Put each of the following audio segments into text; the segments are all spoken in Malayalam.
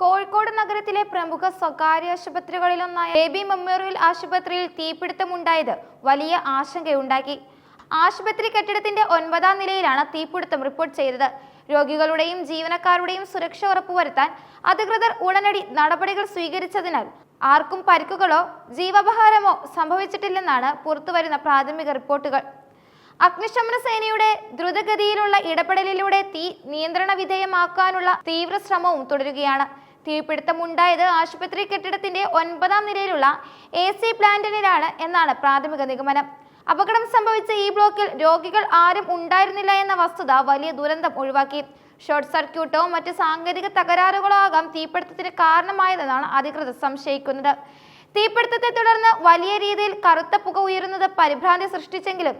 കോഴിക്കോട് നഗരത്തിലെ പ്രമുഖ സ്വകാര്യ ആശുപത്രികളിലൊന്നായ ബേബി മെമ്മോറിയൽ ആശുപത്രിയിൽ തീപിടുത്തമുണ്ടായത് വലിയ ആശങ്കയുണ്ടാക്കി. ആശുപത്രി കെട്ടിടത്തിന്റെ ഒൻപതാം നിലയിലാണ് തീപിടുത്തം റിപ്പോർട്ട് ചെയ്തത്. രോഗികളുടെയും ജീവനക്കാരുടെയും സുരക്ഷ ഉറപ്പുവരുത്താൻ അധികൃതർ ഉടനടി നടപടികൾ സ്വീകരിച്ചതിനാൽ ആർക്കും പരിക്കുകളോ ജീവപഹാരമോ സംഭവിച്ചിട്ടില്ലെന്നാണ് പുറത്തുവരുന്ന പ്രാഥമിക റിപ്പോർട്ടുകൾ. അഗ്നിശമന സേനയുടെ ദ്രുതഗതിയിലുള്ള ഇടപെടലിലൂടെ തീ നിയന്ത്രണ വിധേയമാക്കാനുള്ള തീവ്ര ശ്രമവും തുടരുകയാണ്. തീപിടുത്തമുണ്ടായത് ആശുപത്രി കെട്ടിടത്തിന്റെ ഒൻപതാം നിലയിലുള്ള എ സി പ്ലാന്റിനാണ് എന്നാണ് പ്രാഥമിക നിഗമനം. അപകടം സംഭവിച്ച ഈ ബ്ലോക്കിൽ രോഗികൾ ആരും ഉണ്ടായിരുന്നില്ല എന്ന വസ്തുത വലിയ ദുരന്തം ഒഴിവാക്കി. ഷോർട്ട് സർക്യൂട്ടോ മറ്റ് സാങ്കേതിക തകരാറുകളോ ആകാം തീപിടുത്തത്തിന് കാരണമായതെന്നാണ് അധികൃതർ സംശയിക്കുന്നത്. തീപിടുത്തത്തെ തുടർന്ന് വലിയ രീതിയിൽ കറുത്ത പുക ഉയരുന്നത് പരിഭ്രാന്തി സൃഷ്ടിച്ചെങ്കിലും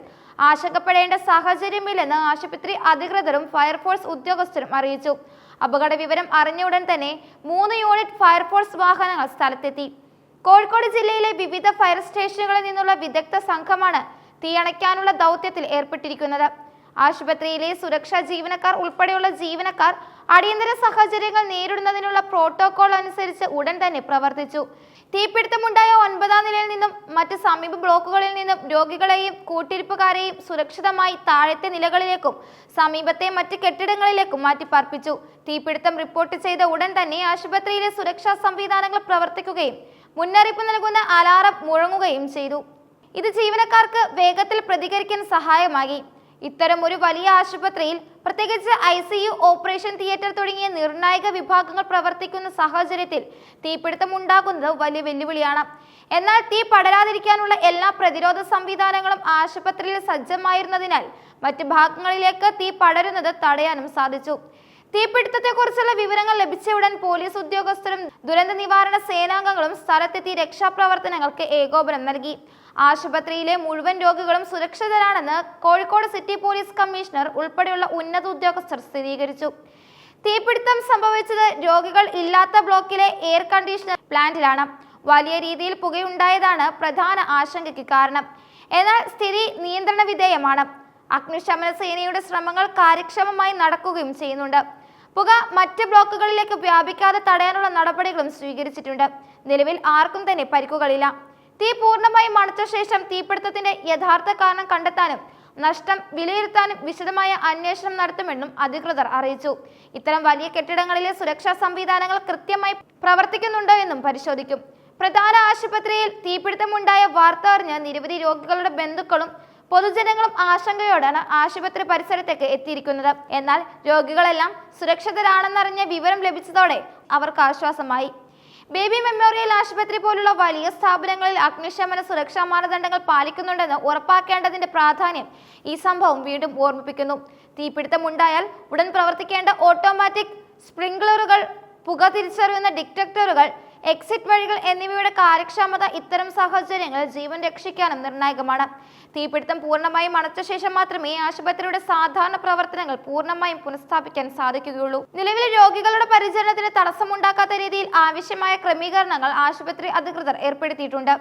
ആശങ്കപ്പെടേണ്ട സാഹചര്യമില്ലെന്ന് ആശുപത്രി അധികൃതരും ഫയർഫോഴ്സ് ഉദ്യോഗസ്ഥരും അറിയിച്ചു. അപകട വിവരം അറിഞ്ഞ ഉടൻ തന്നെ മൂന്ന് യൂണിറ്റ് ഫയർഫോഴ്സ് വാഹനങ്ങൾ സ്ഥലത്തെത്തി. കോഴിക്കോട് ജില്ലയിലെ വിവിധ ഫയർ സ്റ്റേഷനുകളിൽ നിന്നുള്ള വിദഗ്ധ സംഘമാണ് തീയണയ്ക്കാനുള്ള ദൗത്യത്തിൽ ഏർപ്പെട്ടിരിക്കുന്നത്. ആശുപത്രിയിലെ സുരക്ഷാ ജീവനക്കാർ ഉൾപ്പെടെയുള്ള ജീവനക്കാർ അടിയന്തര സാഹചര്യങ്ങൾ നേരിടുന്നതിനുള്ള പ്രോട്ടോകോൾ അനുസരിച്ച് ഉടൻ തന്നെ പ്രവർത്തിച്ചു. തീപിടുത്തമുണ്ടായ ഒൻപതാം നിലയിൽ നിന്നും മറ്റ് സമീപ ബ്ലോക്കുകളിൽ നിന്നും രോഗികളെയും കൂട്ടിരിപ്പുകാരെയും സുരക്ഷിതമായി താഴത്തെ നിലകളിലേക്കും സമീപത്തെ മറ്റ് കെട്ടിടങ്ങളിലേക്കും മാറ്റി പാർപ്പിച്ചു. തീപിടുത്തം റിപ്പോർട്ട് ചെയ്ത ഉടൻ തന്നെ ആശുപത്രിയിലെ സുരക്ഷാ സംവിധാനങ്ങൾ പ്രവർത്തിക്കുകയും മുന്നറിയിപ്പ് നൽകുന്ന അലാറം മുഴങ്ങുകയും ചെയ്തു. ഇത് ജീവനക്കാർക്ക് വേഗത്തിൽ പ്രതികരിക്കാൻ സഹായമാക്കി ഇത്തരം ഒരു വലിയ ആശുപത്രിയിൽ പ്രത്യേകിച്ച് I C U operation theatre തുടങ്ങിയ നിർണായക വിഭാഗങ്ങൾ പ്രവർത്തിക്കുന്ന സാഹചര്യത്തിൽ തീപിടുത്തം ഉണ്ടാകുന്നത് വലിയ വെല്ലുവിളിയാണ്. എന്നാൽ തീ പടരാതിരിക്കാനുള്ള എല്ലാ പ്രതിരോധ സംവിധാനങ്ങളും ആശുപത്രിയിൽ സജ്ജമായിരുന്നതിനാൽ മറ്റ് ഭാഗങ്ങളിലേക്ക് തീ പടരുന്നത് തടയാനും സാധിച്ചു. തീപിടുത്തത്തെക്കുറിച്ചുള്ള വിവരങ്ങൾ ലഭിച്ച ഉടൻ പോലീസ് ഉദ്യോഗസ്ഥരും ദുരന്ത നിവാരണ സേനാംഗങ്ങളും സ്ഥലത്തെത്തി രക്ഷാപ്രവർത്തനങ്ങൾക്ക് ഏകോപനം നൽകി. ആശുപത്രിയിലെ മുഴുവൻ രോഗികളും സുരക്ഷിതരാണെന്ന് കോഴിക്കോട് സിറ്റി പോലീസ് കമ്മീഷണർ ഉൾപ്പെടെയുള്ള ഉന്നത ഉദ്യോഗസ്ഥർ സ്ഥിരീകരിച്ചു. തീപിടുത്തം സംഭവിച്ചത് രോഗികൾ ഇല്ലാത്ത ബ്ലോക്കിലെ എയർ കണ്ടീഷണർ പ്ലാന്റിലാണ്. വലിയ രീതിയിൽ പുകയുണ്ടായതാണ് പ്രധാന ആശങ്കയ്ക്ക് കാരണം. എന്നാൽ സ്ഥിതി നിയന്ത്രണ വിധേയമാണ്. അഗ്നിശമന സേനയുടെ ശ്രമങ്ങൾ കാര്യക്ഷമമായി നടക്കുകയും ചെയ്യുന്നുണ്ട്. പുക മറ്റ് ബ്ലോക്കുകളിലേക്ക് വ്യാപിക്കാതെ തടയാനുള്ള നടപടികളും സ്വീകരിച്ചിട്ടുണ്ട്. നിലവിൽ ആർക്കും തന്നെ പരിക്കുകളില്ല. തീ പൂർണമായും അണച്ച ശേഷം തീപിടുത്തത്തിന്റെ യഥാർത്ഥ കാരണം കണ്ടെത്താനും നഷ്ടം വിലയിരുത്താനും വിശദമായ അന്വേഷണം നടത്തുമെന്നും അധികൃതർ അറിയിച്ചു. ഇത്തരം വലിയ കെട്ടിടങ്ങളിലെ സുരക്ഷാ സംവിധാനങ്ങൾ കൃത്യമായി പ്രവർത്തിക്കുന്നുണ്ടോ എന്നും പരിശോധിക്കും. പ്രധാന ആശുപത്രിയിൽ തീപിടുത്തമുണ്ടായ വാർത്ത അറിഞ്ഞ് നിരവധി രോഗികളുടെ ബന്ധുക്കളും പൊതുജനങ്ങളും ആശങ്കയോടാണ് ആശുപത്രി പരിസരത്തേക്ക് എത്തിയിരിക്കുന്നത്. എന്നാൽ രോഗികളെല്ലാം സുരക്ഷിതരാണെന്നറിഞ്ഞ വിവരം ലഭിച്ചതോടെ അവർക്ക് ആശ്വാസമായി. ബേബി മെമ്മോറിയൽ ആശുപത്രി പോലുള്ള വലിയ സ്ഥാപനങ്ങളിൽ അഗ്നിശമന സുരക്ഷാ മാനദണ്ഡങ്ങൾ പാലിക്കുന്നുണ്ടെന്ന് ഉറപ്പാക്കേണ്ടതിന്റെ പ്രാധാന്യം ഈ സംഭവം വീണ്ടും ഓർമ്മിപ്പിക്കുന്നു. തീപിടുത്തമുണ്ടായാൽ ഉടൻ പ്രവർത്തിക്കേണ്ട ഓട്ടോമാറ്റിക് സ്പ്രിംഗ്ലറുകൾ പുക തിരിച്ചറിയുന്ന ഡിറ്റക്ടറുകൾ എക്സിറ്റ് വഴികൾ എന്നിവയുടെ കാര്യക്ഷമത ഇത്തരം സാഹചര്യങ്ങളിൽ ജീവൻ രക്ഷിക്കാനും നിർണായകമാണ്. തീപിടുത്തം പൂർണമായും അണച്ച ശേഷം മാത്രമേ ആശുപത്രിയുടെ സാധാരണ പ്രവർത്തനങ്ങൾ പൂർണമായും പുനഃസ്ഥാപിക്കാൻ സാധിക്കുകയുള്ളൂ. നിലവിലെ രോഗികളുടെ പരിചരണത്തിന് തടസ്സമുണ്ടാക്കാത്ത രീതിയിൽ ആവശ്യമായ ക്രമീകരണങ്ങൾ ആശുപത്രി അധികൃതർ ഏർപ്പെടുത്തിയിട്ടുണ്ട്.